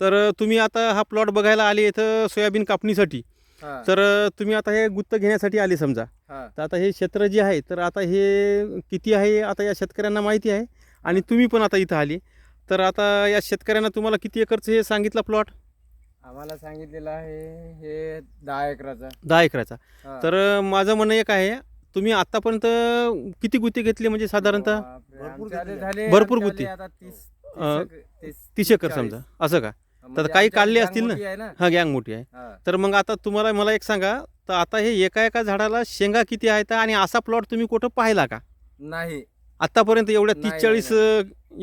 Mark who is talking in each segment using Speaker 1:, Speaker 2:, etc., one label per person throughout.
Speaker 1: तर तुम्ही आता हा प्लॉट बघायला आले इथं सोयाबीन कापणीसाठी. तर तुम्ही आता हे गुत्त घेण्यासाठी आले समजा. तर आता हे क्षेत्र जे आहे तर आता हे किती आहे आता या शेतकऱ्यांना माहिती आहे आणि तुम्ही पण आता इथं आले. तर आता या शेतकऱ्यांना तुम्हाला किती एकरचं हे सांगितलं प्लॉट?
Speaker 2: आम्हाला सांगितलेलं आहे हे दहा एकराचा.
Speaker 1: दहा एकराचा. तर माझं म्हणणं एक आहे तुम्ही आतापर्यंत किती गुत्ते घेतले म्हणजे साधारणतः?
Speaker 3: भरपूर
Speaker 1: गुत्ती.
Speaker 2: तीस
Speaker 1: एकर. समजा. असं का?
Speaker 2: म्हणजे
Speaker 1: काही काढले असतील ना?
Speaker 2: मोठी आहे ना?
Speaker 1: हा गँग मोठी आहे.
Speaker 2: हा.
Speaker 1: तर मग आता तुम्हाला मला एक सांगा तर आता हे एका एका झाडाला शेंगा किती आहेत आणि असा प्लॉट तुम्ही कुठं पाहिला का?
Speaker 2: नाही.
Speaker 1: आतापर्यंत एवढ्या
Speaker 2: नाही,
Speaker 1: तीस चाळीस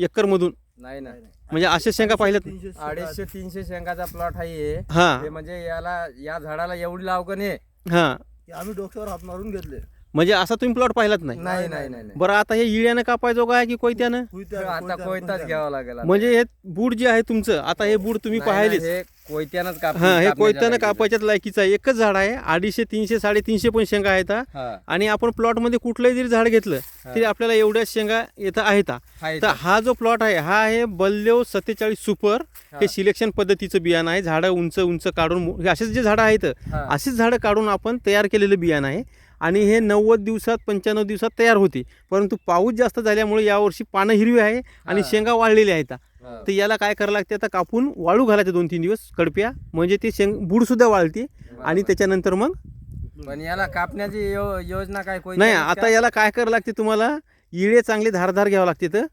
Speaker 1: एकर मधून
Speaker 2: नाही ना
Speaker 1: म्हणजे अशा शेंगा पाहिल्यात?
Speaker 2: अडीचशे तीनशे शेंगाचा प्लॉट आहे हे. म्हणजे याला या झाडाला एवढी लावकण आहे.
Speaker 1: हा
Speaker 3: आम्ही डोक्यावर हात मारून घेतले.
Speaker 1: म्हणजे असा तुम्ही प्लॉट पाहिलात नाही
Speaker 2: नाही नाही.
Speaker 1: बरं आता हे इळ्यानं कापायचं काय की कोयत्यानं
Speaker 3: कोयत्या-
Speaker 2: आता कोयताच. घ्यावा लागेल.
Speaker 1: म्हणजे हे बूड जे आहे तुमचं आता हे बूड तुम्ही
Speaker 2: नाही, नाही,
Speaker 1: पाहिलेच
Speaker 2: हे कोयत्यानंच काप
Speaker 1: हा हे कोयत्यानं. कापायच्याच लायकीचं आहे एकच झाड आहे अडीचशे तीनशे साडेतीनशे पण शेंगा आहेत हा. आणि आपण प्लॉटमध्ये कुठलंही जरी झाड घेतलं
Speaker 2: हा.
Speaker 1: तरी आपल्याला एवढ्या शेंगा येतं आहेत हा.
Speaker 2: आहे
Speaker 1: तर हा जो प्लॉट आहे हा आहे बल्देव सत्तेचाळीस सुपर
Speaker 2: हा.
Speaker 1: हे सिलेक्शन पद्धतीचं बियाणं आहे झाडं उंच उंच काढून मो- हे असेच जे झाडं आहेत
Speaker 2: हा.
Speaker 1: अशीच झाडं काढून आपण तयार केलेलं बियाणं आहे आणि हे नव्वद दिवसात पंच्याण्णव दिवसात तयार होते परंतु पाऊस जास्त झाल्यामुळे यावर्षी पानं हिरवी आहे आणि. शेंगा वाळलेल्या आहेत. तर याला काय करावं लागते आता कापून वाळू घालायचे दोन तीन दिवस कडप्या म्हणजे ते शेंग बुडसुद्धा वाळते आणि. त्याच्यानंतर मग
Speaker 2: पण याला कापण्याची यो- योजना काय
Speaker 1: नाही आता? याला काय करावं लागते तुम्हाला इळे चांगले धारधार घ्यावं लागते तर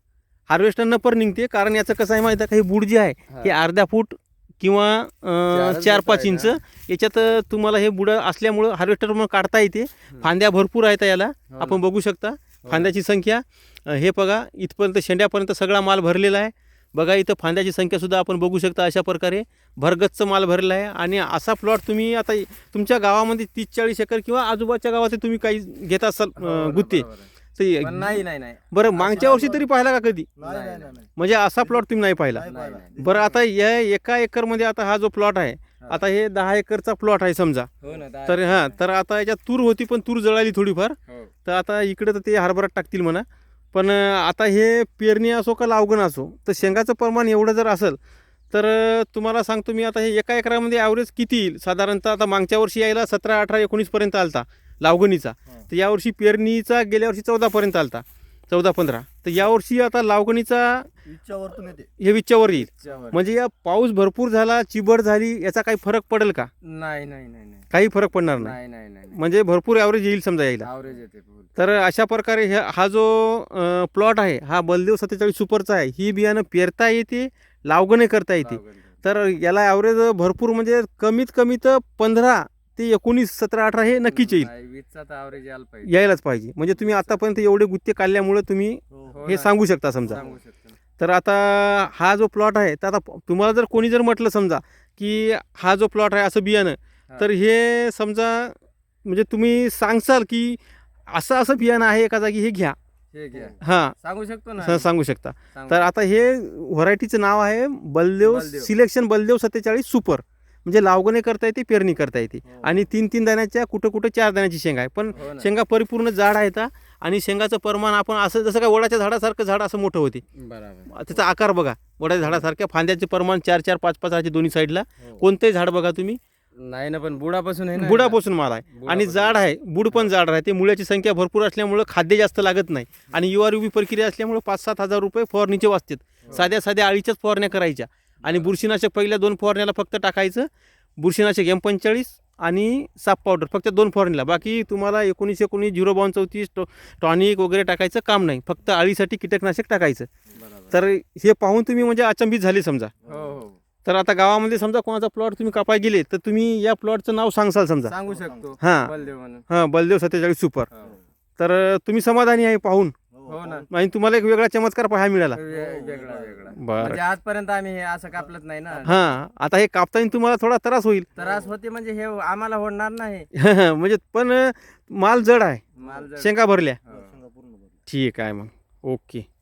Speaker 1: हार्वेस्टर नपर निघते कारण याचं कसं आहे माहिती आहे का हे बुड जे आहे
Speaker 2: हा.
Speaker 1: हे अर्ध्या फूट किंवा चार पाच इंच? याच्यात तुम्हाला हे बुड असल्यामुळं हार्वेस्टर मग काढता येते. फांद्या भरपूर आहेत याला.
Speaker 2: हो
Speaker 1: आपण. बघू शकता.
Speaker 2: ना.
Speaker 1: फांद्याची संख्या हे बघा इथपर्यंत शेंड्यापर्यंत सगळा माल भरलेला आहे. बघा इथं फांद्याची संख्यासुद्धा आपण बघू शकता अशा प्रकारे. भरगच्च माल भरलेला आहे. आणि असा प्लॉट तुम्ही आता तुमच्या गावामध्ये तीस चाळीस एकर किंवा आजूबाजूच्या गावात तुम्ही काही घेत असाल
Speaker 2: हो
Speaker 1: गुत्ते.
Speaker 2: पण नाही नाही नाही.
Speaker 1: बरं मागच्या वर्षी तरी पाहिला का कधी?
Speaker 3: नाही
Speaker 2: नाही,
Speaker 3: नाही नाही. नाही.
Speaker 1: म्हणजे असा प्लॉट तुम्ही नाही पाहिला.
Speaker 3: नाही
Speaker 2: नाही,
Speaker 3: पाहिला.
Speaker 1: बरं आता या एका एकरमध्ये आता हा जो प्लॉट आहे आता हे दहा एकरचा प्लॉट आहे समजा.
Speaker 2: हो ना
Speaker 1: तर हां तर आता याच्यात तूर होती पण तूर जळाली थोडीफार.
Speaker 2: हो.
Speaker 1: तर आता इकडे तर ते हरभरात टाकतील म्हणा. पण अं, आता हे पेरणी असो का लावगण असो तर शेंगाचं प्रमाण एवढं जर असेल तर अं, तुम्हाला सांगतो मी आता हे एका एकरामध्ये ॲव्हरेज किती येईल? साधारणतः आता मागच्या वर्षी यायला सतरा अठरा एकोणीसपर्यंत आलता. लावगणीचा. तर यावर्षी पेरणीचा गेल्या वर्षी चौदापर्यंत आलता. चौदा पंधरा. तर यावर्षी आता लावगणीचा हे विच्च्यावर येईल. म्हणजे या पाऊस भरपूर झाला चिबड झाली याचा काही फरक पडेल का?
Speaker 2: नाही नाही
Speaker 1: काही फरक पडणार नाही.
Speaker 2: नाही
Speaker 1: म्हणजे भरपूर ॲव्हरेज येईल समजा यायला. तर अशा प्रकारे हा जो प्लॉट आहे हा बलदेव सत्तेचाळीस सुपरचा आहे. ही बियाणं पेरता येते लावगणे करता येते. तर याला ॲव्हरेज भरपूर म्हणजे कमीत कमी तर पंधरा ते एकोणीस सतरा अठरा हे नक्कीच येईल
Speaker 2: तर यायला पाहिजे
Speaker 1: यायलाच पाहिजे म्हणजे तुम्ही आतापर्यंत एवढे गुत्ते काढल्यामुळे तुम्ही
Speaker 3: हो.
Speaker 2: हो
Speaker 1: हे
Speaker 2: ना.
Speaker 1: सांगू शकता समजा
Speaker 2: सांगू शकतो ना.
Speaker 1: तर आता हा जो प्लॉट आहे तर आता प- तुम्हाला जर कोणी जर म्हटलं समजा की हा जो प्लॉट आहे असं बियाणं
Speaker 2: हा.
Speaker 1: तर हे समजा म्हणजे तुम्ही सांगसाल की असं असं बियाणं आहे एका जागी हे घ्या
Speaker 2: हे घ्या
Speaker 1: हां
Speaker 2: सांगू शकतो ना
Speaker 1: स- सांगू शकता
Speaker 2: सांगू
Speaker 1: तर आता हे व्हरायटीचं नाव आहे बलदेव
Speaker 2: बलदेव.
Speaker 1: सिलेक्शन बलदेव सत्तेचाळीस सुपर म्हणजे लावगणे करता येते पेरणी करता येते.
Speaker 2: हो.
Speaker 1: आणि तीन तीन दाण्याच्या कुठं कुठं चार दाण्याची शेंगा आहे. पण
Speaker 2: हो.
Speaker 1: शेंगा परिपूर्ण जाड आहेत हा. आणि शेंगाचं प्रमाण आपण असं जसं काय वडाच्या झाडासारखं झाड असं मोठं होते.
Speaker 2: बरोबर.
Speaker 1: त्याचा आकार बघा. वडाच्या झाडासारख्या फांद्याचे प्रमाण चार चार पाच पाच आहे दोन्ही साईडला.
Speaker 2: हो.
Speaker 1: कोणतंही झाड बघा तुम्ही.
Speaker 2: नाही ना पण बुडापासून आहे
Speaker 1: बुडापासून माल आहे. आणि. जाड आहे. बुड पण जाड राहते. मुळ्याची संख्या भरपूर असल्यामुळं खाद्य जास्त लागत नाही. आणि युवा उभी प्रक्रिया असल्यामुळे पाच सात हजार रुपये फवारणीचे वाचतात. साध्या साध्या आळीच्याच फवारण्या करायच्या. आणि बुरशीनाशक पहिल्या दोन फवारण्याला फक्त टाकायचं. बुरशीनाशक एम पंचेचाळीस आणि साप पावडर फक्त दोन फवारणीला. बाकी तुम्हाला एकोणीस एकोणीस झिरो बावन चौतीस टॉ टॉनिक वगैरे टाकायचं काम नाही. फक्त आळीसाठी कीटकनाशक टाकायचं. तर हे पाहून तुम्ही म्हणजे अचंबित झाले समजा.
Speaker 2: हो हो.
Speaker 1: तर आता गावामध्ये समजा कोणाचा प्लॉट तुम्ही कापाय गेले तर तुम्ही या प्लॉटचं नाव सांगसाल समजा.
Speaker 2: सांगू शकतो.
Speaker 1: हां. हां बलदेव सत्तेचाळीस सुपर.
Speaker 2: हो.
Speaker 1: तर तुम्ही समाधानी आहे पाहून.
Speaker 2: हो ना.
Speaker 1: आणि तुम्हाला एक वेगळा चमत्कार पाहायला मिळाला.
Speaker 2: वे- वेगळा वेगळा.
Speaker 1: बरं.
Speaker 2: म्हणजे आजपर्यंत आम्ही हे असं कापलत नाही ना.
Speaker 1: हां आता हे कापताना तुम्हाला थोडा त्रास होईल.
Speaker 2: त्रास होते म्हणजे हे आम्हाला होणार नाही.
Speaker 1: म्हणजे पण माल जड आहे.
Speaker 2: माल जर-
Speaker 1: शेंगा भरल्या.
Speaker 2: हो.
Speaker 1: ठीक आहे मग. ओके.